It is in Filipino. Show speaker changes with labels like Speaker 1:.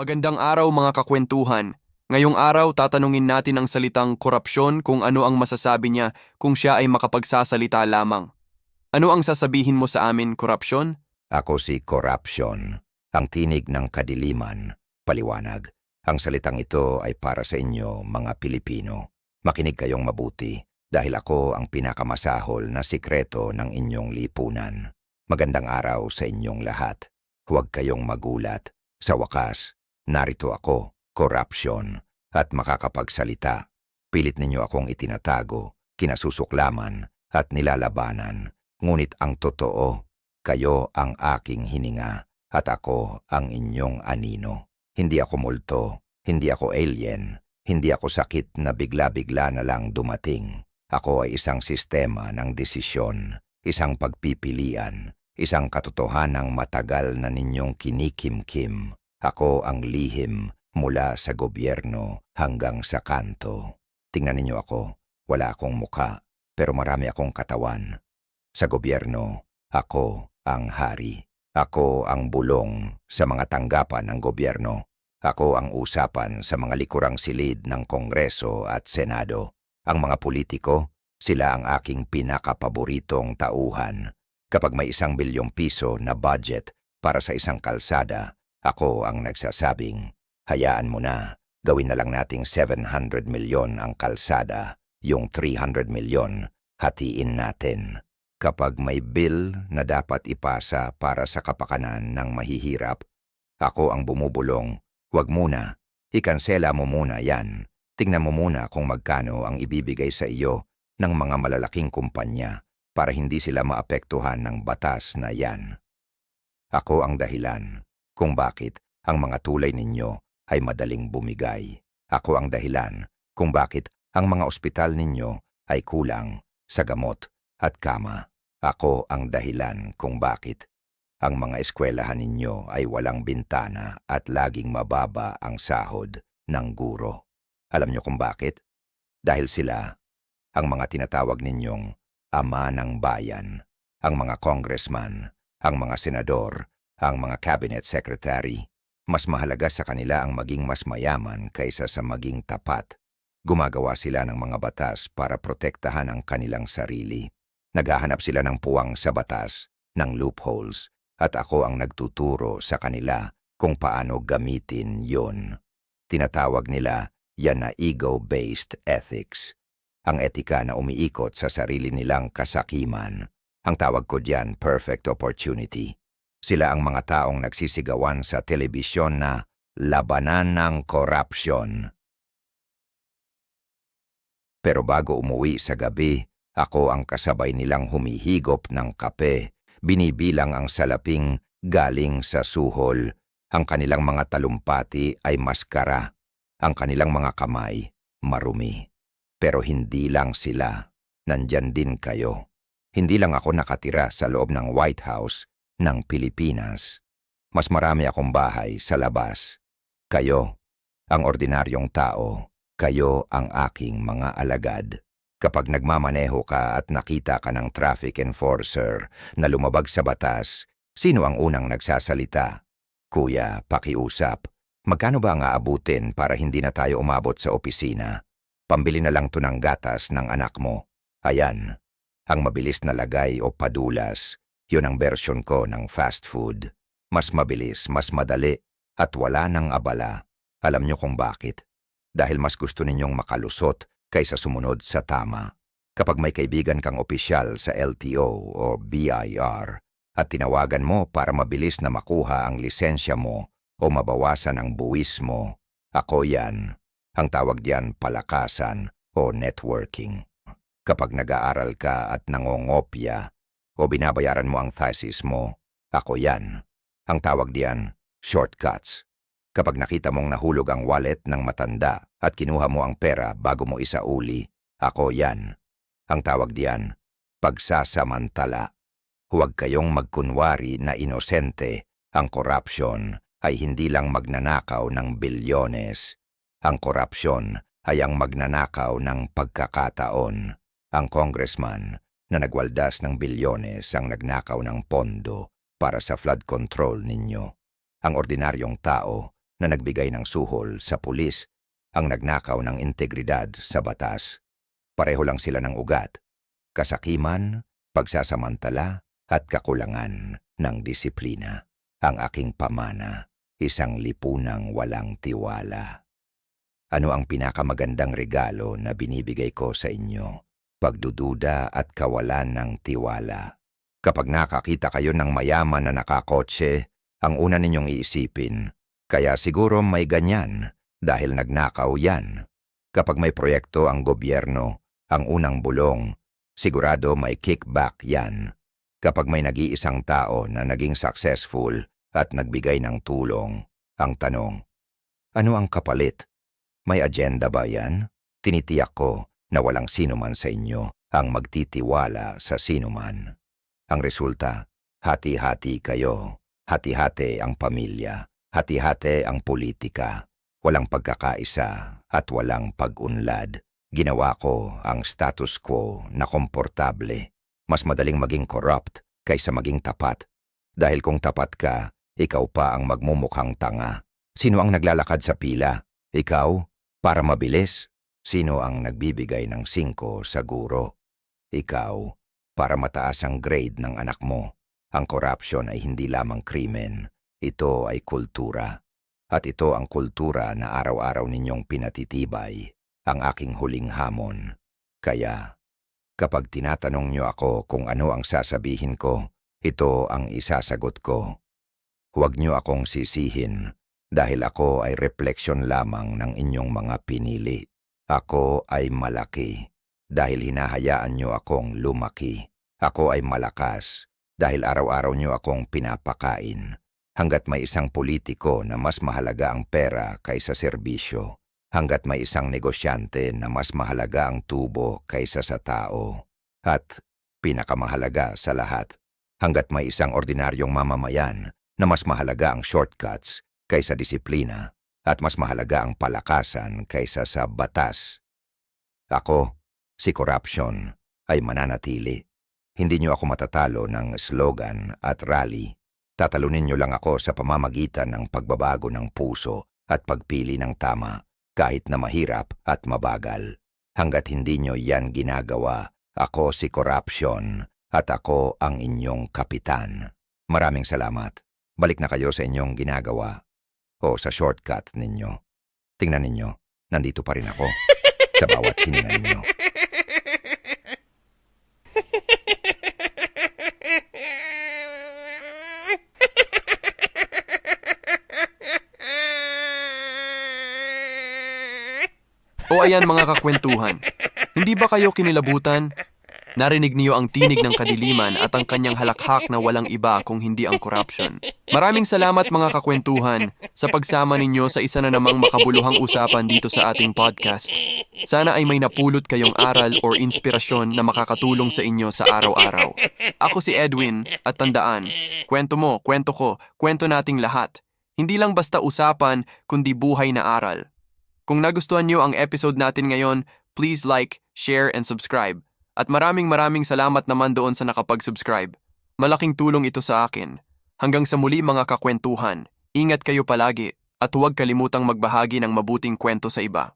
Speaker 1: Magandang araw mga kakwentuhan. Ngayong araw tatanungin natin ang salitang korupsyon kung ano ang masasabi niya kung siya ay makapagsasalita lamang. Ano ang sasabihin mo sa amin, korupsyon?
Speaker 2: Ako si Corruption, ang tinig ng kadiliman, paliwanag. Ang salitang ito ay para sa inyo, mga Pilipino. Makinig kayong mabuti dahil ako ang pinakamasahol na sikreto ng inyong lipunan. Magandang araw sa inyong lahat. Huwag kayong magulat. Sa wakas, narito ako, Corruption, at makakapagsalita. Pilit ninyo akong itinatago, kinasusuklaman, at nilalabanan. Ngunit ang totoo, kayo ang aking hininga at ako ang inyong anino. Hindi ako multo, hindi ako alien, hindi ako sakit na bigla-bigla na lang dumating. Ako ay isang sistema ng desisyon, isang pagpipilian, isang katotohanang matagal na ninyong kinikimkim. Ako ang lihim mula sa gobyerno hanggang sa kanto. Tingnan ninyo ako, wala akong muka, pero marami akong katawan. Sa gobyerno, ako ang hari. Ako ang bulong sa mga tanggapan ng gobyerno. Ako ang usapan sa mga likurang silid ng Kongreso at Senado. Ang mga politiko, sila ang aking pinakapaboritong tauhan. Kapag may isang bilyong piso na budget para sa isang kalsada, ako ang nagsasabing, hayaan mo na, gawin na lang nating 700 milyon ang kalsada, yung 300 milyon, hatiin natin. Kapag may bill na dapat ipasa para sa kapakanan ng mahihirap, ako ang bumubulong, wag muna, ikansela mo muna yan. Tingnan mo muna kung magkano ang ibibigay sa iyo ng mga malalaking kumpanya para hindi sila maapektuhan ng batas na yan. Ako ang dahilan kung bakit ang mga tulay ninyo ay madaling bumigay. Ako ang dahilan kung bakit ang mga ospital ninyo ay kulang sa gamot at kama. Ako ang dahilan kung bakit ang mga eskwelahan ninyo ay walang bintana at laging mababa ang sahod ng guro. Alam niyo kung bakit? Dahil sila, ang mga tinatawag ninyong ama ng bayan, ang mga congressman, ang mga senador, ang mga cabinet secretary, mas mahalaga sa kanila ang maging mas mayaman kaysa sa maging tapat. Gumagawa sila ng mga batas para protektahan ang kanilang sarili. Naghahanap sila ng puwang sa batas, ng loopholes, at ako ang nagtuturo sa kanila kung paano gamitin yon. Tinatawag nila yan na ego-based ethics. Ang etika na umiikot sa sarili nilang kasakiman. Ang tawag ko diyan perfect opportunity. Sila ang mga taong nagsisigawan sa telebisyon na labanan ng korupsyon. Pero bago umuwi sa gabi, ako ang kasabay nilang humihigop ng kape, binibilang ang salaping galing sa suhol. Ang kanilang mga talumpati ay maskara, ang kanilang mga kamay marumi. Pero hindi lang sila, nandyan din kayo. Hindi lang ako nakatira sa loob ng White House ng Pilipinas. Mas marami akong bahay sa labas. Kayo, ang ordinaryong tao, kayo ang aking mga alagad. Kapag nagmamaneho ka at nakita ka ng traffic enforcer na lumabag sa batas, sino ang unang nagsasalita? Kuya, pakiusap. Magkano ba ang aabutin para hindi na tayo umabot sa opisina? Pambili na lang to ng gatas ng anak mo. Ayan, ang mabilis na lagay o padulas. Yun ang version ko ng fast food. Mas mabilis, mas madali, at wala nang abala. Alam nyo kung bakit? Dahil mas gusto ninyong makalusot kaysa sumunod sa tama. Kapag may kaibigan kang opisyal sa LTO o BIR at tinawagan mo para mabilis na makuha ang lisensya mo o mabawasan ang buwis mo, ako yan. Ang tawag diyan palakasan o networking. Kapag nag-aaral ka at nangongopya o binabayaran mo ang thesis mo, ako yan. Ang tawag diyan shortcuts. Kapag nakita mong nahulog ang wallet ng matanda at kinuha mo ang pera bago mo isauli, ako yan. Ang tawag diyan, pagsasamantala. Huwag kayong magkunwari na inosente. Ang korupsyon ay hindi lang magnanakaw ng bilyones. Ang korupsyon ay ang magnanakaw ng pagkakataon. Ang congressman na nagwaldas ng bilyones ang nagnakaw ng pondo para sa flood control ninyo. Ang ordinaryong tao na nagbigay ng suhol sa pulis ang nagnakaw ng integridad sa batas. Pareho lang sila ng ugat, kasakiman, pagsasamantala at kakulangan ng disiplina. Ang aking pamana, isang lipunang walang tiwala. Ano ang pinakamagandang regalo na binibigay ko sa inyo? Pagdududa at kawalan ng tiwala. Kapag nakakita kayo ng mayaman na nakakotse, ang una ninyong iisipin, kaya siguro may ganyan dahil nagnakaw yan. Kapag may proyekto ang gobyerno, ang unang bulong, sigurado may kickback yan. Kapag may nag-iisang tao na naging successful at nagbigay ng tulong, ang tanong, ano ang kapalit? May agenda ba yan? Tinitiyak ko na walang sino man sa inyo ang magtitiwala sa sino man. Ang resulta, hati-hati kayo, hati-hati ang pamilya, hati-hati ang politika, walang pagkakaisa at walang pag-unlad. Ginawa ko ang status quo na komportable. Mas madaling maging corrupt kaysa maging tapat. Dahil kung tapat ka, ikaw pa ang magmumukhang tanga. Sino ang naglalakad sa pila? Ikaw? Para mabilis? Sino ang nagbibigay ng singko sa guro? Ikaw, para mataas ang grade ng anak mo. Ang corruption ay hindi lamang krimen, ito ay kultura. At ito ang kultura na araw-araw ninyong pinatitibay, ang aking huling hamon. Kaya, kapag tinatanong niyo ako kung ano ang sasabihin ko, ito ang isasagot ko. Huwag niyo akong sisihin dahil ako ay refleksyon lamang ng inyong mga pinili. Ako ay malaki dahil hinahayaan niyo akong lumaki. Ako ay malakas dahil araw-araw niyo akong pinapakain. Hanggat may isang politiko na mas mahalaga ang pera kaysa serbisyo. Hanggat may isang negosyante na mas mahalaga ang tubo kaysa sa tao. At pinakamahalaga sa lahat, hanggat may isang ordinaryong mamamayan na mas mahalaga ang shortcuts kaysa disiplina at mas mahalaga ang palakasan kaysa sa batas. Ako, si corruption, ay mananatili. Hindi niyo ako matatalo ng slogan at rally. Tatalunin niyo lang ako sa pamamagitan ng pagbabago ng puso at pagpili ng tama kahit na mahirap at mabagal. Hanggat hindi niyo yan ginagawa, ako si corruption at ako ang inyong kapitan. Maraming salamat. Balik na kayo sa inyong ginagawa o sa shortcut ninyo. Tingnan ninyo, nandito pa rin ako sa bawat hininga ninyo.
Speaker 1: O ayan mga kakwentuhan, hindi ba kayo kinilabutan? Narinig niyo ang tinig ng kadiliman at ang kanyang halakhak na walang iba kung hindi ang corruption. Maraming salamat mga kakwentuhan sa pagsama ninyo sa isa na namang makabuluhang usapan dito sa ating podcast. Sana ay may napulot kayong aral or inspirasyon na makakatulong sa inyo sa araw-araw. Ako si Edwin at tandaan, kwento mo, kwento ko, kwento nating lahat. Hindi lang basta usapan, kundi buhay na aral. Kung nagustuhan niyo ang episode natin ngayon, please like, share, and subscribe. At maraming maraming salamat naman doon sa nakapag-subscribe. Malaking tulong ito sa akin. Hanggang sa muli mga kakwentuhan, ingat kayo palagi at huwag kalimutang magbahagi ng mabuting kwento sa iba.